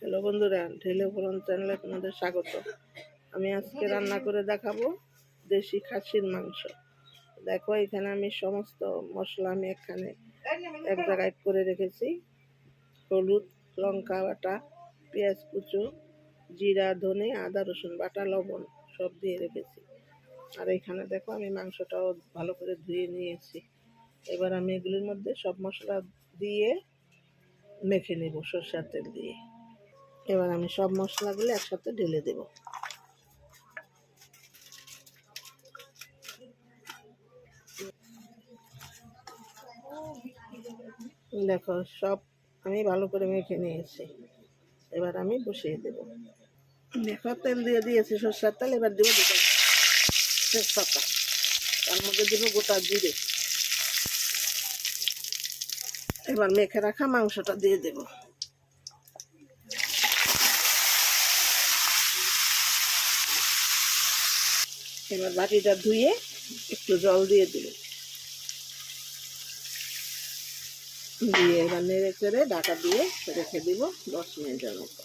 Hello বন্ধুরা, ঢেলে ফোরন চ্যানেলে তোমাদের স্বাগত। আমি আজকে রান্না করে দেখাবো দেশি খাসির মাংস। দেখো, এখানে আমি সমস্ত মশলা আমি এখানে এক জায়গায় করে রেখেছি। হলুদ, লঙ্কা বাটা, পেঁয়াজ, কুচো, জিরা, ধনে, আদা, রসুন বাটা, লবণ সব দিয়ে রেখেছি। আর এখানে দেখো, আমি মাংসটাও ভালো করে ধুয়ে নিয়েছি। এবার আমি এগুলির মধ্যে সব মশলা দিয়ে মেখে নেব সরষের তেল দিয়ে। এবার আমি সব মশলাগুলো একসাথে ঢেলে দেব। দেখো, সব আমি ভালো করে মেখে নিয়েছি। এবার আমি বসিয়ে দেব। দেখো, তেল দিয়ে দিয়েছি সরষের তেল, এবার দেবো দুটো তার মধ্যে দেবো গোটা জিরে। এবার মেখে রাখা মাংসটা দিয়ে দেবো। এবার বাটিটা ধুয়ে একটু জল দিয়ে দিল দিয়ে এবার নেড়ে চেড়ে ঢাকা দিয়ে রেখে দিব দশ মিনিটের মতো।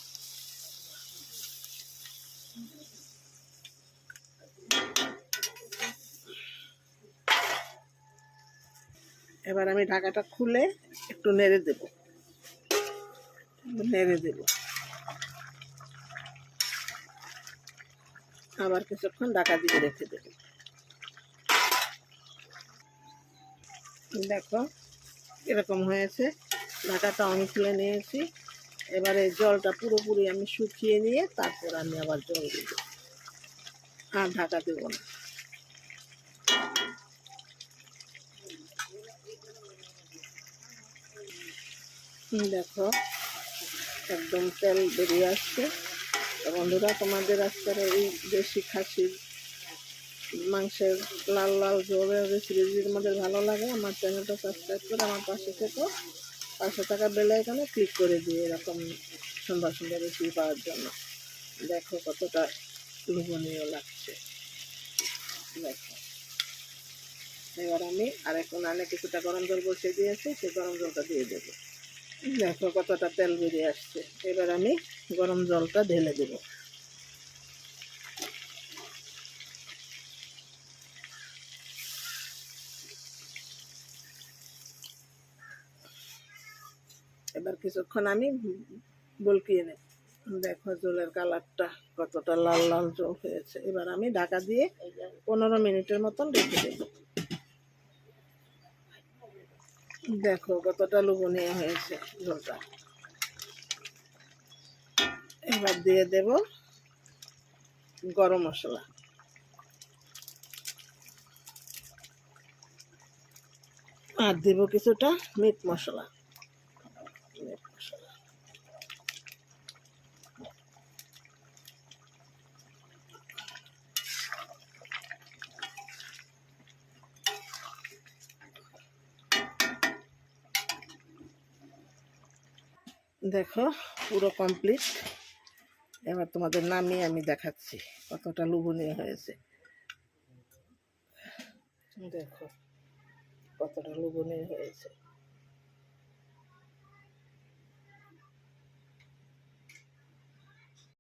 এবার আমি ঢাকাটা খুলে একটু নেড়ে দেব। নেড়ে দেব। আবার কিছুক্ষণ ঢাকা দিয়ে রেখে দেব। দেখো, এরকম হয়েছে। ঢাকাটা আমি খুলে নিয়েছি। এবারে জলটা পুরোপুরি আমি শুকিয়ে নিয়ে তারপর আমি আবার জল দিব। আর ঢাকা দেব না। দেখো, একদম তেল বেরিয়ে আসছে। বন্ধুরা, তোমাদের আজকের এই দেশি খাসির মাংসের লাল লাল ঝোলের রেসিপি তোমাদের ভালো লাগে, আমার চ্যানেলটা সাবস্ক্রাইব করে আমার পাশে থেকো। পাশে থাকা বেলে এখানে ক্লিক করে দিয়ে এরকম সুন্দর সুন্দর রেসিপি পাওয়ার জন্য। দেখো কতটা লোভনীয় লাগছে। দেখো। এবার আমি আর এখন আনে কিছুটা গরম জল বসিয়ে দিয়েছি, সেই গরম জলটা দিয়ে দেবো। দেখো কতটা তেল বেরিয়ে আসছে। এবার আমি গরম জলটা ঢেলে দেব। এবার কিছুক্ষণ আমি বলকিয়ে নেব। দেখো জলের কালারটা কতটা লাল লাল জল হয়েছে। এবার আমি ঢাকা দিয়ে পনেরো মিনিটের মতন রেখে দেব। দেখো কতটা লোভনীয় হয়েছে ঝোলটা এবার দিয়ে দেব গরম মশলা। আর দেব কিছুটা মিট মশলা মিট মশলা দেখো, পুরো কমপ্লিট এবার তোমাদের নামিয়ে আমি দেখাচ্ছি কতটা লোভনীয় হয়েছে। দেখো, কতটা লোভনীয় হয়েছে।